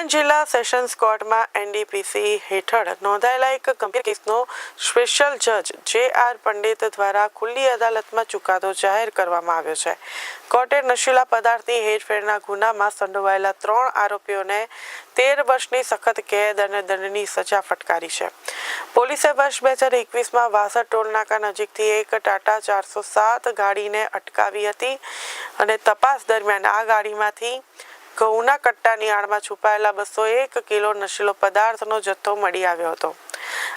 આણંદ જિલ્લા સેશન્સ કોર્ટમાં એનડીપીસી હેઠળ નોંધાયેલા એક ગંભીર કેસનો સ્પેશિયલ જજ જે આર પંડિત દ્વારા ખુલ્લી અદાલતમાં ચુકાદો જાહેર કરવામાં આવ્યો છે. કોર્ટે નશીલા પદાર્થની હેરફેરના ગુનામાં સંડોવાયેલા ત્રણ આરોપીઓને તેર વર્ષની સખત કેદ અને દંડની સજા ફટકારી છે. પોલીસે વર્ષ બે હજાર એકવીસમાં વાસર ટોલનાકા નજીકથી એક ટાટા ચારસો સાત ગાડીને અટકાવી હતી અને તપાસ દરમિયાન આ ગાડીમાંથી ઘઉંના કટ્ટાની આડમાં છુપાયેલા બસો એક કિલો નશીલો પદાર્થનો જથ્થો મળી આવ્યો હતો.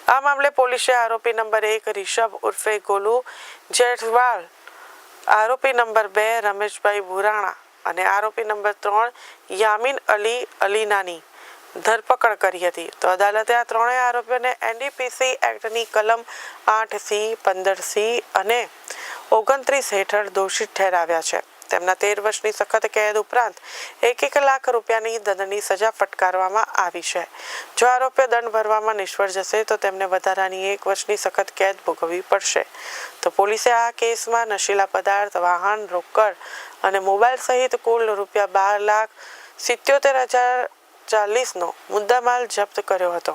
આ મામલે પોલીસે આરોપી નંબર એક રિષભ ઉર્ફે ગોલુ જેઠવાલ, આરોપી નંબર બે રમેશભાઈ ભુરાણા અને આરોપી નંબર ત્રણ યામીન અલી અલીનાની ધરપકડ કરી હતી. તો અદાલતે આ ત્રણેય આરોપીઓને એનડીપીસી એક્ટની કલમ આઠ સી, પંદર સી અને ઓગણત્રીસ હેઠળ દોષિત ઠેરાવ્યા છે. તેમના તેર વર્ષની સખત કેદ ઉપરાંત એક એક લાખ રૂપિયાની દંડની સજા ફટકારવામાં આવી છે. જો આરોપીઓ દંડ ભરવામાં નિષ્ફળ જશે, તો તેમને વધારાની એક વર્ષની સખત કેદ ભોગવવી પડશે. તો પોલીસે આ કેસમાં નશીલા પદાર્થ, વાહન, રોકડ અને મોબાઈલ સહિત કુલ રૂપિયા બાર લાખ સિત્યોતેર હજાર ચાલીસનો મુદ્દામાલ જપ્ત કર્યો હતો.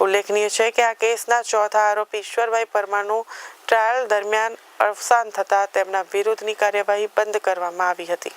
ઉલ્લેખનીય છે કે આ કેસના ચોથા આરોપી ઈશ્વરભાઈ પરમારનું ટ્રાયલ દરમિયાન અવસાન થતાં તેમના વિરુદ્ધની કાર્યવાહી બંધ કરવામાં આવી હતી.